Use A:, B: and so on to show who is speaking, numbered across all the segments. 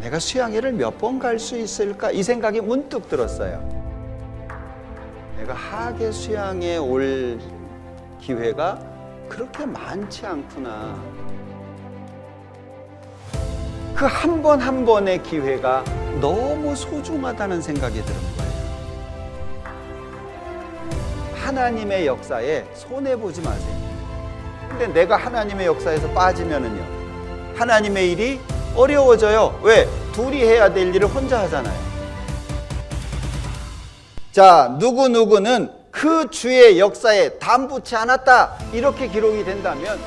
A: 내가 수양회를 몇 번 갈 수 있을까 이 생각이 문득 들었어요. 내가 하계 수양에 올 기회가 그렇게 많지 않구나. 그 한번한 번의 기회가 너무 소중하다는 생각이 드는 거예요. 하나님의 역사에 손해보지 마세요. 근데 내가 하나님의 역사에서 빠지면은요. 하나님의 일이 어려워져요. 왜? 둘이 해야 될 일을 혼자 하잖아요. 자, 누구누구는 그 주의 역사에 담붙지 않았다. 이렇게 기록이 된다면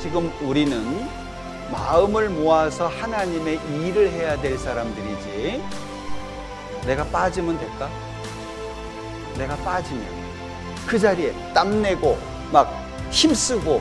A: 지금 우리는 마음을 모아서 하나님의 일을 해야 될 사람들이지. 내가 빠지면 될까? 내가 빠지면 그 자리에 땀내고 막 힘쓰고